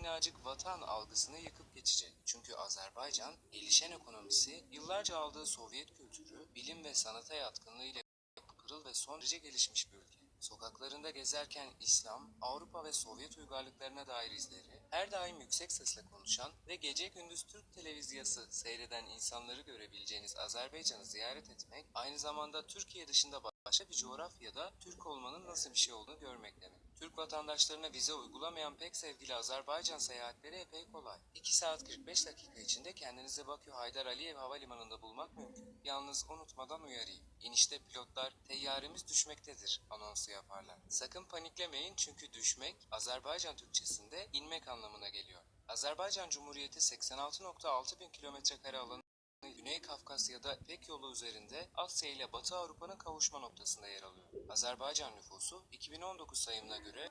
minnacık vatan algısını yıkıp geçecek. Çünkü Azerbaycan, gelişen ekonomisi, yıllarca aldığı Sovyet kültürü, bilim ve sanata yatkınlığıyla pırıl ve son derece gelişmiş bir ülke. Sokaklarında gezerken İslam, Avrupa ve Sovyet uygarlıklarına dair izleri, her daim yüksek sesle konuşan ve gece gündüz Türk televizyası seyreden insanları görebileceğiniz Azerbaycan'ı ziyaret etmek, aynı zamanda Türkiye dışında başka bir coğrafyada Türk olmanın nasıl bir şey olduğunu görmek demek. Türk vatandaşlarına vize uygulamayan pek sevgili Azerbaycan seyahatleri epey kolay. 2 saat 45 dakika içinde kendinizi Bakü Haydar Aliyev Havalimanı'nda bulmak mümkün. Yalnız unutmadan uyarayım. İnişte pilotlar teyyaremiz düşmektedir anonsu yaparlar. Sakın paniklemeyin çünkü düşmek Azerbaycan Türkçesinde inmek anlamına geliyor. Azerbaycan Cumhuriyeti 86.6 bin kilometre kare alanı Güney Kafkasya'da İpek yolu üzerinde Asya ile Batı Avrupa'nın kavuşma noktasında yer alıyor. Azerbaycan nüfusu 2019 sayımına göre